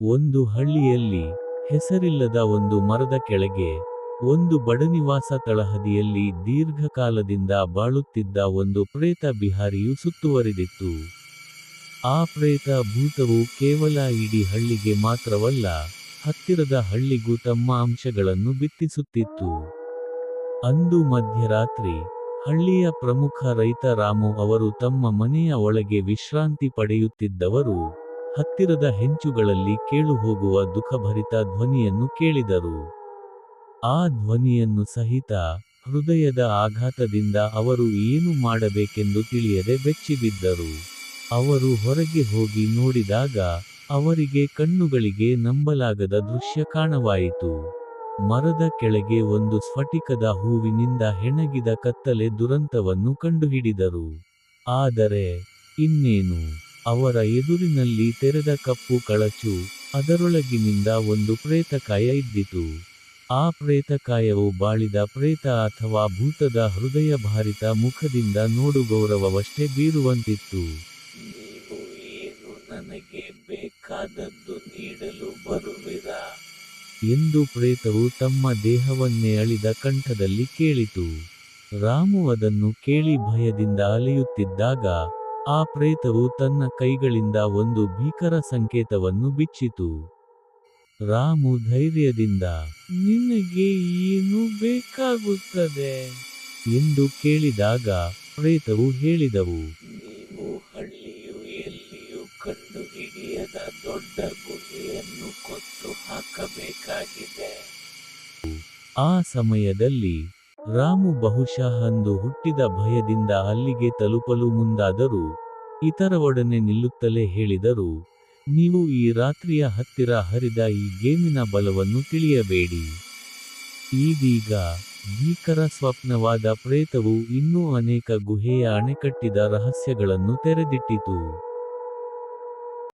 ಒಂದು ಹಳ್ಳಿಯಲ್ಲಿ ಹೆಸರಿಲ್ಲದ ಒಂದು ಮರದ ಕೆಳಗೆ ಒಂದು ಬಡನಿವಾಸ ತಳಹದಿಯಲ್ಲಿ ದೀರ್ಘಕಾಲದಿಂದ ಬಾಳುತ್ತಿದ್ದ ಒಂದು ಪ್ರೇತ ಬಿಹಾರಿಯು ಸುತ್ತುವರಿದಿತ್ತು. ಆ ಪ್ರೇತ ಭೂತವು ಕೇವಲ ಇಡೀ ಹಳ್ಳಿಗೆ ಮಾತ್ರವಲ್ಲ, ಹತ್ತಿರದ ಹಳ್ಳಿಗೂ ತಮ್ಮ ಅಂಶಗಳನ್ನು ಬಿತ್ತಿಸುತ್ತಿತ್ತು. ಅಂದು ಮಧ್ಯರಾತ್ರಿ, ಹಳ್ಳಿಯ ಪ್ರಮುಖ ರೈತ ರಾಮು ಅವರು ತಮ್ಮ ಮನೆಯ ಒಳಗೆ ವಿಶ್ರಾಂತಿ ಪಡೆಯುತ್ತಿದ್ದವರು. ಹತ್ತಿರದ ಹೆಂಚುಗಳಲ್ಲಿ ಕೇಳುಹೋಗುವ ದುಃಖಭರಿತ ಧ್ವನಿಯನ್ನು ಕೇಳಿದರು. ಆ ಧ್ವನಿಯನ್ನು ಸಹಿತ ಹೃದಯದ ಆಘಾತದಿಂದ ಅವರು ಏನು ಮಾಡಬೇಕೆಂದು ತಿಳಿಯದೆ ಬೆಚ್ಚಿಬಿದ್ದರು. ಅವರು ಹೊರಗೆ ಹೋಗಿ ನೋಡಿದಾಗ ಅವರಿಗೆ ಕಣ್ಣುಗಳಿಗೆ ನಂಬಲಾಗದ ದೃಶ್ಯ ಕಾಣವಾಯಿತು. ಮರದ ಕೆಳಗೆ ಒಂದು ಸ್ಫಟಿಕದ ಹೂವಿನಿಂದ ಹೆಣಗಿದ ಕತ್ತಲೆ ದುರಂತವನ್ನು ಕಂಡುಹಿಡಿದರು. ಆದರೆ ಇನ್ನೇನು? ಅವರ ಎದುರಿನಲ್ಲಿ ತೆರೆದ ಕಪ್ಪು ಕಳಚು ಅದರೊಳಗಿನಿಂದ ಒಂದು ಪ್ರೇತಕಾಯ ಇದ್ದಿತು. ಆ ಪ್ರೇತಕಾಯವು ಬಾಳಿದ ಪ್ರೇತ ಅಥವಾ ಭೂತದ ಹೃದಯ ಭಾರಿತ ಮುಖದಿಂದ ನೋಡು ಗೌರವವಷ್ಟೇ ಬೀರುವಂತಿತ್ತು. ನೀವು ಏನು ನನಗೆ ಬೇಕಾದದ್ದು ನೀಡಲು ಬರುವಿರಾ? ಎಂದು ಪ್ರೇತವು ತಮ್ಮ ದೇಹವನ್ನೇ ಅಳಿದ ಕಂಠದಲ್ಲಿ ಕೇಳಿತು. ರಾಮು ಅದನ್ನು ಕೇಳಿ ಭಯದಿಂದ ಅಲೆಯುತ್ತಿದ್ದಾಗ ಆ ಪ್ರೇತವು ತನ್ನ ಕೈಗಳಿಂದ ಒಂದು ಭೀಕರ ಸಂಕೇತವನ್ನು ಬಿಚ್ಚಿತು. ರಾಮು ಧೈರ್ಯದಿಂದ ನಿನಗೆ ಏನು ಬೇಕಾಗುತ್ತದೆ? ಎಂದು ಕೇಳಿದಾಗ ಪ್ರೇತವು ಹೇಳಿದವು ನೀವು ಹಳ್ಳಿಯು ಎಲ್ಲಿಯೂ ಕಂಡುಹಿಡಿಯದ ದೊಡ್ಡ ಗುಹೆಯನ್ನು ಕೊಟ್ಟು ಹಾಕಬೇಕಾಗಿದೆ. ಆ ಸಮಯದಲ್ಲಿ ರಾಮು ಬಹುಶಃ ಅಂದು ಹುಟ್ಟಿದ ಭಯದಿಂದ ಅಲ್ಲಿಗೆ ತಲುಪಲು ಮುಂದಾದರೂ ಇತರವೊಡನೆ ನಿಲ್ಲುತ್ತಲೇ ಹೇಳಿದರು, ನೀವು ಈ ರಾತ್ರಿಯ ಹತ್ತಿರ ಹರಿದ ಈ ಗೇಮಿನ ಬಲವನ್ನು ತಿಳಿಯಬೇಡಿ. ಈದೀಗ ಭೀಕರ ಸ್ವಪ್ನವಾದ ಪ್ರೇತವು ಇನ್ನೂ ಅನೇಕ ಗುಹೆಯ ಅಣೆಕಟ್ಟಿದ ರಹಸ್ಯಗಳನ್ನು ತೆರೆದಿಟ್ಟಿತು.